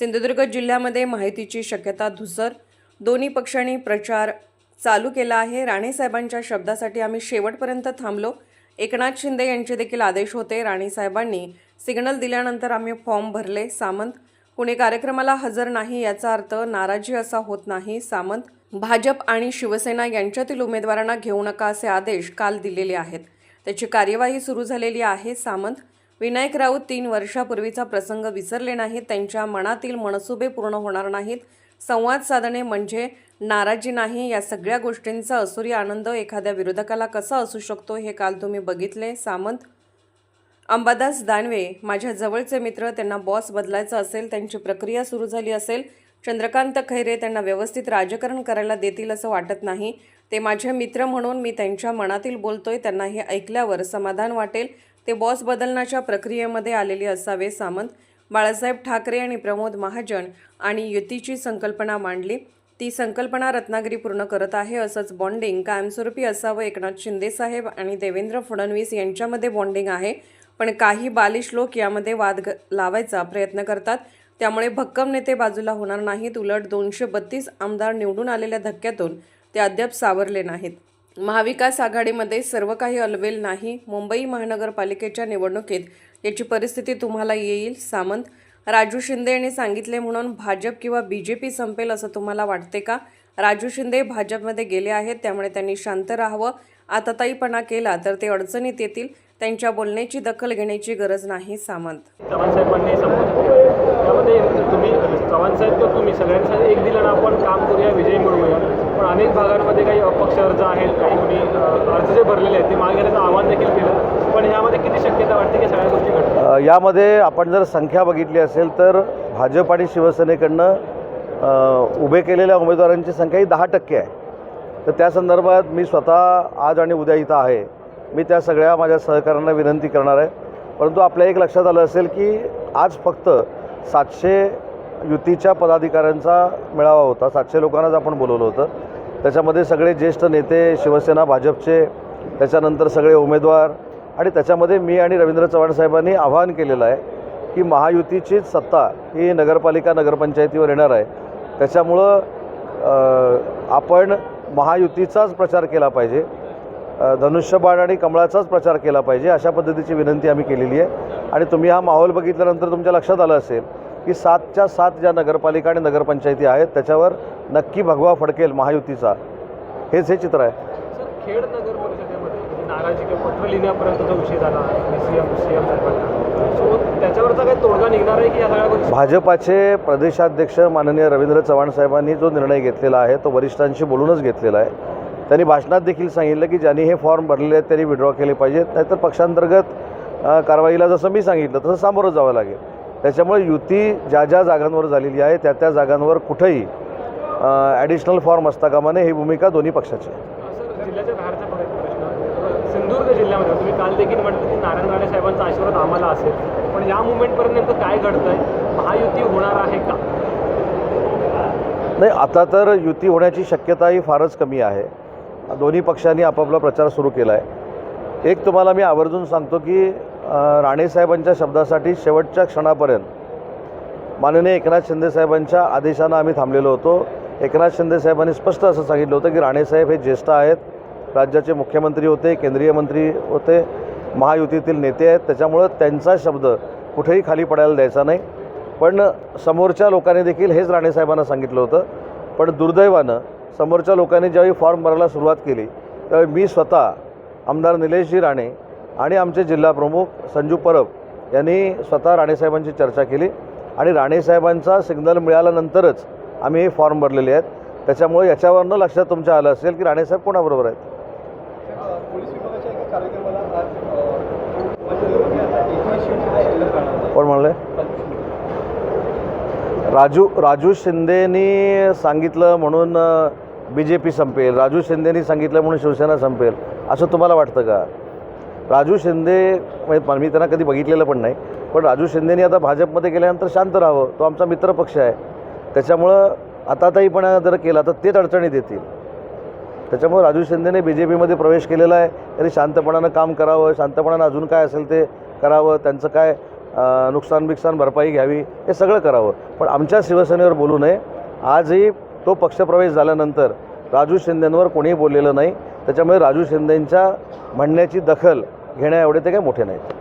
सिंधुदुर्ग जिल्ह्यामध्ये माहितीची शक्यता धुसर. दोन्ही पक्षांनी प्रचार चालू केला आहे. राणेसाहेबांच्या शब्दासाठी आम्ही शेवटपर्यंत थांबलो. एकनाथ शिंदे यांचे देखील आदेश होते. राणेसाहेबांनी सिग्नल दिल्यानंतर आम्ही फॉर्म भरले. सामंत कुणी कार्यक्रमाला हजर नाही याचा अर्थ नाराजी असा होत नाही. सामंत भाजप आणि शिवसेना यांच्यातील उमेदवारांना घेऊ नका असे आदेश काल दिलेले आहेत. त्याची कार्यवाही सुरू झालेली आहे. सामंत विनायक राऊत तीन वर्षापूर्वीचा प्रसंग विसरले नाहीत. त्यांच्या मनातील मनसुबे पूर्ण होणार नाहीत. संवाद साधणे म्हणजे नाराजी नाही. या सगळ्या गोष्टींचा असुरी आनंद एखाद्या विरोधकाला कसा असू शकतो हे काल तुम्ही बघितले. सामंत अंबादास दानवे माझ्या जवळचे मित्र त्यांना बॉस बदलायचा असेल त्यांची प्रक्रिया सुरू झाली असेल चंद्रकांत खैरे त्यांना व्यवस्थित राजकारण करायला देतील असं वाटत नाही. ते माझे मित्र म्हणून मी त्यांच्या मनातील बोलतोय त्यांना हे ऐकल्यावर समाधान वाटेल. ते बॉस बदलण्याच्या प्रक्रियेमध्ये आलेले असावे सामंत बाळासाहेब ठाकरे आणि प्रमोद महाजन आणि युतीची संकल्पना मांडली. ती संकल्पना रत्नागिरी पूर्ण करत आहे असंच बॉन्डिंग कायमस्वरूपी असावं एकनाथ शिंदेसाहेब आणि देवेंद्र फडणवीस यांच्यामध्ये बॉन्डिंग आहे. पण काही बालिश लोक यामध्ये वाद ग- लावायचा प्रयत्न करतात. त्यामुळे भक्कम नेते बाजूला होणार नाहीत. उलट दोनशे बत्तीस आमदार निवडून आलेल्या धक्क्यातून ते अद्याप सावरले नाहीत. महाविकास आघाडीमध्ये सर्व काही अलवेल नाही मुंबई महानगरपालिकेच्या निवडणुकीत याची परिस्थिती तुम्हाला येईल सामंत. राजू शिंदे यांनी सांगितले म्हणून भाजप किंवा बी जे पी संपेल असं तुम्हाला वाटते का? राजू शिंदे भाजपमध्ये गेले आहेत त्यामुळे त्यांनी शांत राहावं. आताताईपणा केला तर ते अडचणीत येतील. त्यांच्या बोलण्याची दखल घेण्याची गरज नाही सामंत. चव्हाण साहेबांनी त्यामध्ये तुम्ही चव्हाण साहेब तर तुम्ही सगळ्यांसाठी एक दिलं ना आपण. भागांमध्ये अपक्ष अर्ज आहेत काही कोणी अर्ज जे भरलेले आहेत ते मागे घेण्याचं आव्हान देखील केलं. पण यामध्ये किती शक्यता वाटते की सगळ्या गोष्टी घडतात? यामध्ये आपण जर संख्या बघितली असेल तर भाजप आणि शिवसेनेकडनं उभे केलेल्या उमेदवारांची संख्या ही दहा टक्के आहे. तर त्या संदर्भात मी स्वतः आज आणि उद्या इथं आहे. मी त्या सगळ्या माझ्या सहकाऱ्यांना विनंती करणार आहे. परंतु आपल्या एक लक्षात आलं असेल की आज फक्त सातशे युतीच्या पदाधिकाऱ्यांचा मेळावा होता. सातशे लोकांनाच आपण बोलवलं होतं. त्याच्यामध्ये सगळे ज्येष्ठ नेते शिवसेना भाजपचे त्याच्यानंतर सगळे उमेदवार आणि त्याच्यामध्ये मी आणि रवींद्र चव्हाण साहेबांनी आवाहन केलेलं आहे की महायुतीचीच सत्ता ही नगरपालिका नगरपंचायतीवर येणार आहे. त्याच्यामुळं आपण महायुतीचाच प्रचार केला पाहिजे. धनुष्यबाण आणि कमळाचाच प्रचार केला पाहिजे अशा पद्धतीची विनंती आम्ही केलेली आहे. आणि तुम्ही हा माहोल बघितल्यानंतर तुमच्या लक्षात आलं असेल की सातच्या सात ज्या नगरपालिका आणि नगरपंचायती आहेत त्याच्यावर नक्की भगवा फडकेल महायुतीचा. हेच हे चित्र आहे. खेड नगर परिषदेमध्ये म्हणजे नाराजी किंवा पत्र लिहिण्यापर्यंतचा विषय झाला सी एम सी एम साहेबांना सो त्याच्यावरचा काही तोडगा निघणार आहे की या सगळ्या गोष्टी? भाजपाचे प्रदेशाध्यक्ष माननीय रवींद्र चव्हाण साहेबांनी जो निर्णय घेतलेला आहे तो वरिष्ठांशी बोलूनच घेतलेला आहे. त्यांनी भाषणात देखील सांगितलं की ज्यांनी हे फॉर्म भरलेले आहेत त्यांनी विड्रॉ केले पाहिजेत नाहीतर पक्षांतर्गत कारवाईला जसं मी सांगितलं तसं सामोरं जावं लागेल. त्याच्यामुळे युती ज्या ज्या जागांवर झालेली आहे त्या त्या जागांवर कुठंही ॲडिशनल फॉर्म असता कामा नये ही भूमिका दोन्ही पक्षाची सिंधुदुर्ग जिल्ह्यामध्ये तुम्ही काल देखील म्हटलं की नारायण राणे साहेबांचा आशीर्वाद आम्हाला असेल. पण या मुवमेंटपर्यंत नेमकं काय घडतंय? महायुती होणार आहे का? नाही आता तर युती होण्याची शक्यता ही फारच कमी आहे. दोन्ही पक्षांनी आपापला प्रचार सुरू केला आहे एक तुम्हाला मी आवर्जून सांगतो की राणेसाहेबांच्या शब्दासाठी शेवटच्या क्षणापर्यंत माननीय एकनाथ शिंदेसाहेबांच्या आदेशानं आम्ही थांबलेलो होतो. एकनाथ शिंदेसाहेबांनी स्पष्ट असं सांगितलं होतं की राणेसाहेब हे ज्येष्ठ आहेत राज्याचे मुख्यमंत्री होते केंद्रीय मंत्री होते महायुतीतील नेते आहेत त्याच्यामुळं त्यांचा शब्द कुठेही खाली पडायला द्यायचा नाही. पण समोरच्या लोकांनी देखील हेच राणेसाहेबांना सांगितलं होतं. पण दुर्दैवानं समोरच्या लोकांनी ज्यावेळी फॉर्म भरायला सुरुवात केली त्यावेळी मी स्वतः आमदार निलेशजी राणे आणि आमचे जिल्हाप्रमुख संजू परब यांनी स्वतः राणेसाहेबांची चर्चा केली. आणि राणेसाहेबांचा सिग्नल मिळाल्यानंतरच आम्ही हे फॉर्म भरलेले आहेत. त्याच्यामुळे याच्यावरनं लक्षात तुमच्या आलं असेल की राणेसाहेब कोणाबरोबर आहेत? कोण म्हणलं? राजू राजू शिंदेनी सांगितलं म्हणून बी जे पी संपेल. राजू शिंदेनी सांगितलं म्हणून शिवसेना संपेल. असं तुम्हाला वाटतं का? राजू शिंदे म्हणजे मी त्यांना कधी बघितलेलं पण नाही पण राजू शिंदेनी आता भाजपमध्ये गेल्यानंतर शांत राहावं तो आमचा मित्रपक्ष आहे. त्याच्यामुळं आताताईपणा जर केला तर तेच अडचणीत येतील. त्याच्यामुळे राजू शिंदेने बी जे पीमध्ये प्रवेश केलेला आहे त्यांनी शांतपणानं काम करावं शांतपणानं अजून काय असेल ते करावं त्यांचं काय नुकसान बिकसान भरपाई घ्यावी हे सगळं करावं. पण आमच्या शिवसेनेवर बोलू नये आजही तो पक्षप्रवेश झाल्यानंतर राजू शिंदेंवर कोणीही बोललेलं नाही. त्याच्यामुळे राजू शिंदेंच्या म्हणण्याची दखल घेण्या एवढे ते काही मोठे नाहीत.